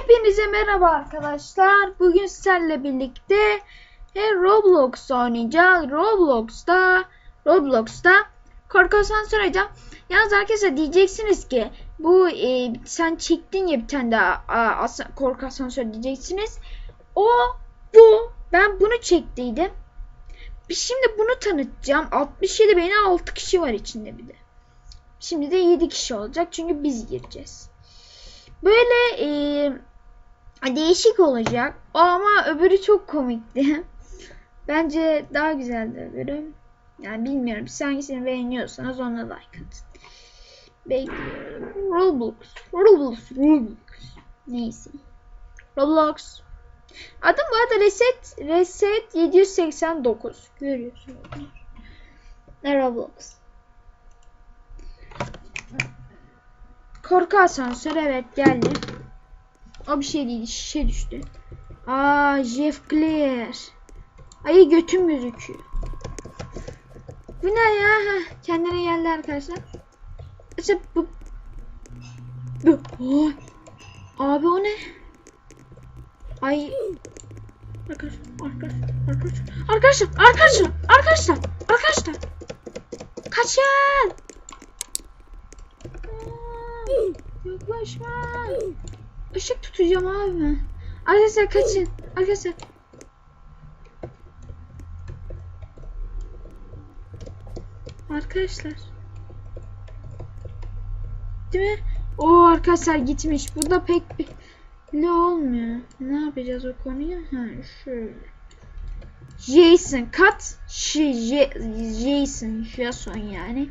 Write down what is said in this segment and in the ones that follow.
Hepinize merhaba arkadaşlar. Bugün sizlerle birlikte e, Roblox oynayacağız. Roblox'ta Roblox'ta korku asansör oynayacağım. Yalnız arkadaşlar diyeceksiniz ki bu e, sen çektin ya bir tane daha a, asa- korku asansör diyeceksiniz. O bu ben bunu çektiydim. Şimdi bunu tanıtacağım. 67 beğeni 6 kişi var içinde bir de. Şimdi de 7 kişi olacak çünkü biz gireceğiz. Böyle e, değişik olacak ama öbürü çok komikti. Bence daha güzeldi öbürü. Yani bilmiyorum. Siz hangisini beğeniyorsanız ona like atın. Bekliyorum. Roblox. Roblox. Roblox. Neyse. Roblox. Adım bu arada Reset. Reset 789. Görüyorsunuz. Roblox. Korku asansörü evet geldi. O bir şey değil şişe düştü. Aa Jeff Claire. Ay götüm gözüküyor. Bu ne ya? Heh, kendine geldi arkadaşlar. İşte bu. Bu. Oy. Abi o ne? Ay. Arkadaşlar, arkadaşlar, arkadaşlar, arkadaşlar, arkadaşlar, arkadaşlar, arkadaşlar. Kaçın. Yaklaşma. Işık tutacağım abi ben. Arkadaşlar kaçın. Arkadaşlar. Arkadaşlar. Değil mi? O arkadaşlar gitmiş. Burada pek bir ne olmuyor. Ne yapacağız o konuyu? Ha şöyle. Jason kat şey Jason Jason yani.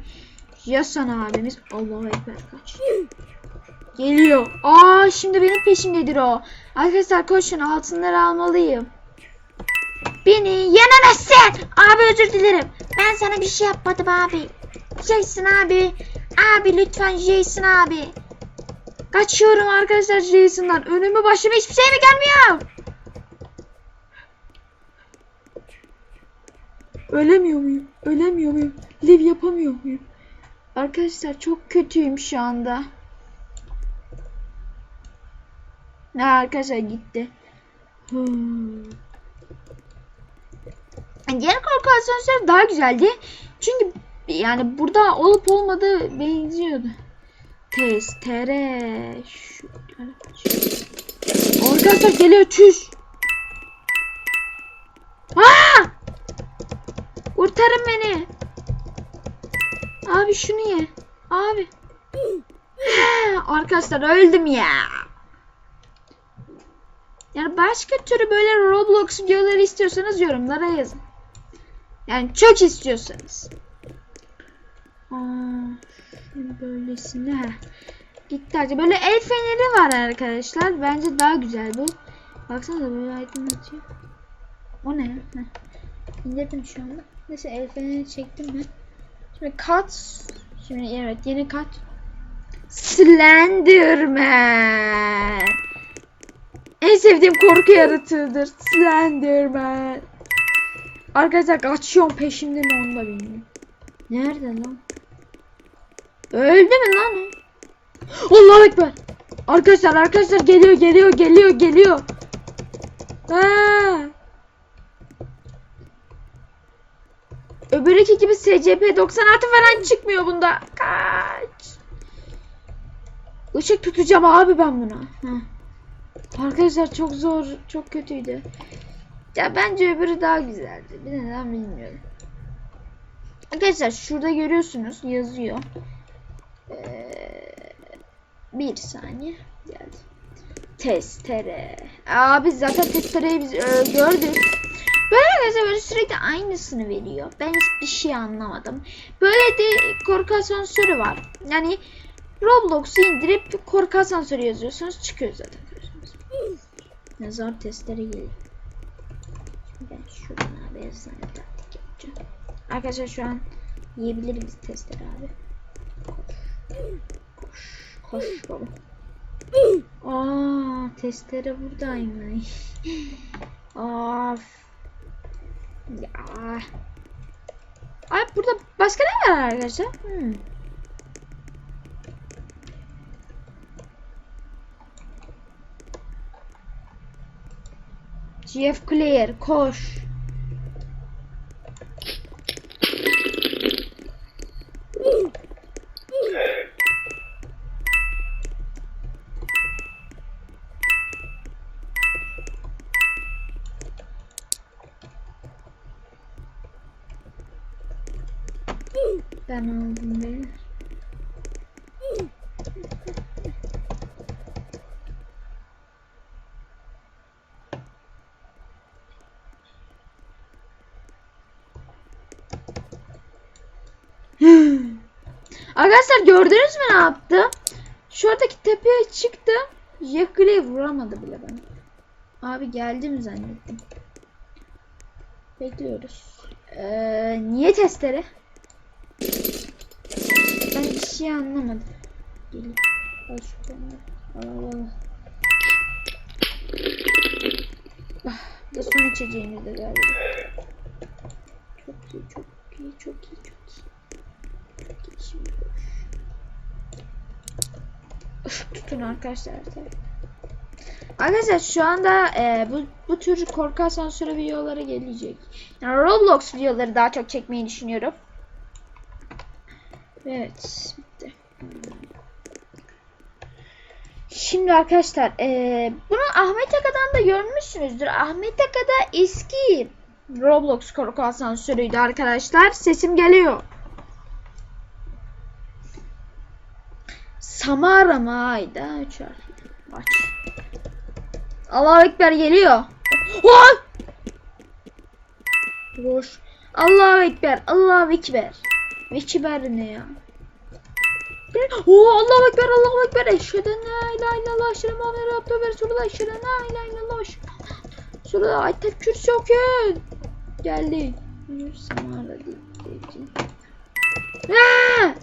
Jason abimiz Allahu ekber kaç. Geliyor. Aa şimdi benim peşimdedir o. Arkadaşlar koşun altınları almalıyım. Beni yenemezsin. Abi özür dilerim. Ben sana bir şey yapmadım abi. Jason abi. Abi lütfen Jason abi. Kaçıyorum arkadaşlar Jason'dan. Önüme başıma hiçbir şey mi gelmiyor? Ölemiyor muyum? Ölemiyor muyum? Live yapamıyor muyum? Arkadaşlar çok kötüyüm şu anda. Ne arkadaşlar gitti. Hmm. Diğer korku asansörü daha güzeldi. Çünkü yani burada olup olmadığı benziyordu. Testere. Şu, Arkadaşlar geliyor çüş. Aa! Kurtarın beni. Abi şunu ye. Abi. Arkadaşlar öldüm ya. Yani başka türlü böyle Roblox videoları istiyorsanız yorumlara yazın. Yani çok istiyorsanız. Aa, böylesine. heh. Gitti. Böyle el feneri var arkadaşlar. Bence daha güzel bu. Baksanıza böyle aydınlatıyor. O ne? Heh. İndirdim şu anda. Neyse el feneri çektim ben. Şimdi kat. Şimdi evet yeni kat. Slenderman. En sevdiğim korku yaratığıdır. Slenderman. Arkadaşlar kaçıyorum peşimde mi onu da bilmiyorum. Nerede lan? Öldü mü lan o? Allahu Ekber. Arkadaşlar arkadaşlar geliyor geliyor geliyor geliyor. Ha. Öbüreki gibi SCP 96 falan çıkmıyor bunda. Kaç. Işık tutacağım abi ben buna. Heh. Arkadaşlar çok zor, çok kötüydü. Ya bence öbürü daha güzeldi. Bir neden bilmiyorum. Arkadaşlar şurada görüyorsunuz yazıyor. Ee, bir saniye geldi. Testere. Abi zaten testereyi biz e, gördük. Böyle böyle sürekli aynısını veriyor. Ben hiçbir şey anlamadım. Böyle de korku asansörü var. Yani Roblox'u indirip korku asansörü yazıyorsunuz çıkıyor zaten. Nazar testleri geliyor. Ben şuradan abi efsane taktik yapacağım. Arkadaşlar şu an yiyebiliriz testleri abi. Koş. Koş baba. Aa testere buradaymış. Of. Ya. Ay burada başka ne var arkadaşlar? Hmm. GF Clear koş. Ben aldım beni. Arkadaşlar gördünüz mü ne yaptı? Şuradaki tepeye çıktı. Clay vuramadı bile bana. Abi geldi mi zannettim. Bekliyoruz. Ee, niye testere? Ben bir şey anlamadım. Gelin. Al şuradan. Al al al. Ah, bu son içeceğimiz de galiba. Çok iyi, çok iyi, çok iyi, çok iyi. Çok iyi şimdi. Üf, tutun arkadaşlar. Arkadaşlar şu anda e, bu, bu tür korku asansörü videoları gelecek. Yani Roblox videoları daha çok çekmeyi düşünüyorum. Evet bitti. Şimdi arkadaşlar e, bunu Ahmet Aka'dan da görmüşsünüzdür. Ahmet Aka'da eski Roblox korku asansörüydü arkadaşlar. Sesim geliyor. Samara mı? Hayda. Üç. Aç. Allahu Ekber geliyor. Vay! Boş. Allahu Ekber. Allahu Ekber. Ekber ne ya? Oo Allahu Ekber. Allahu Ekber. Eşhedü la ilahe illallah. Eşhedü Muhammed Abdü Resulullah. Eşhedü la ilahe illallah. Şurada ayet kürsü okuyun. Geldi. Samara. Aa!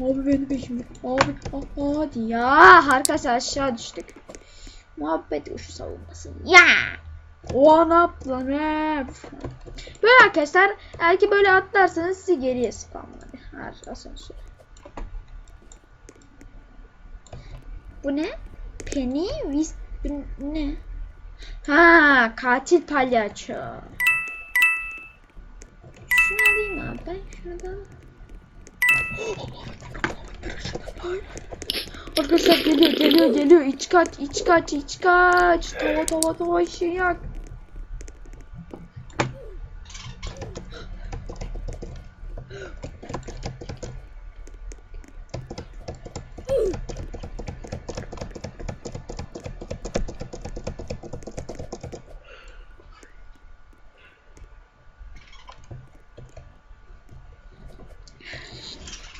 Abi benim peşimde. Abi ah, hadi ya. Arkadaşlar aşağı düştük. Muhabbet uçu savunması. Ya. O ne lan? Böyle arkadaşlar eğer böyle atlarsanız sizi geriye spamlar. Her asansör. Bu ne? Penny bu ne? Ha, katil palyaço. Şunu alayım abi ben şuradan. Arkadaşlar geliyor geliyor geliyor iç kaç iç kaç iç kaç tava tava tava işi yak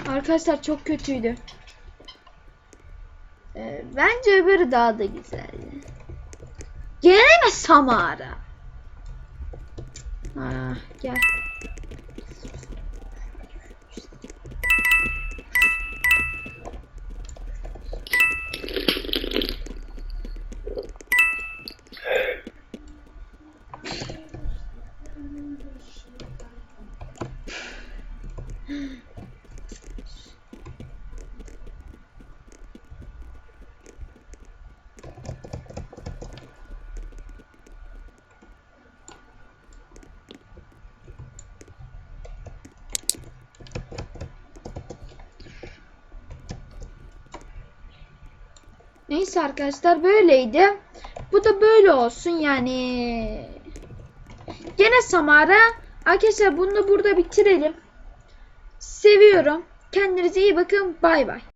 Arkadaşlar çok kötüydü. Ee, bence öbürü daha da güzeldi. Gene mi Samara? Ah, gel. Neyse arkadaşlar böyleydi. Bu da böyle olsun yani. Gene Samara. Arkadaşlar bunu da burada bitirelim. Seviyorum. Kendinize iyi bakın. Bay bay.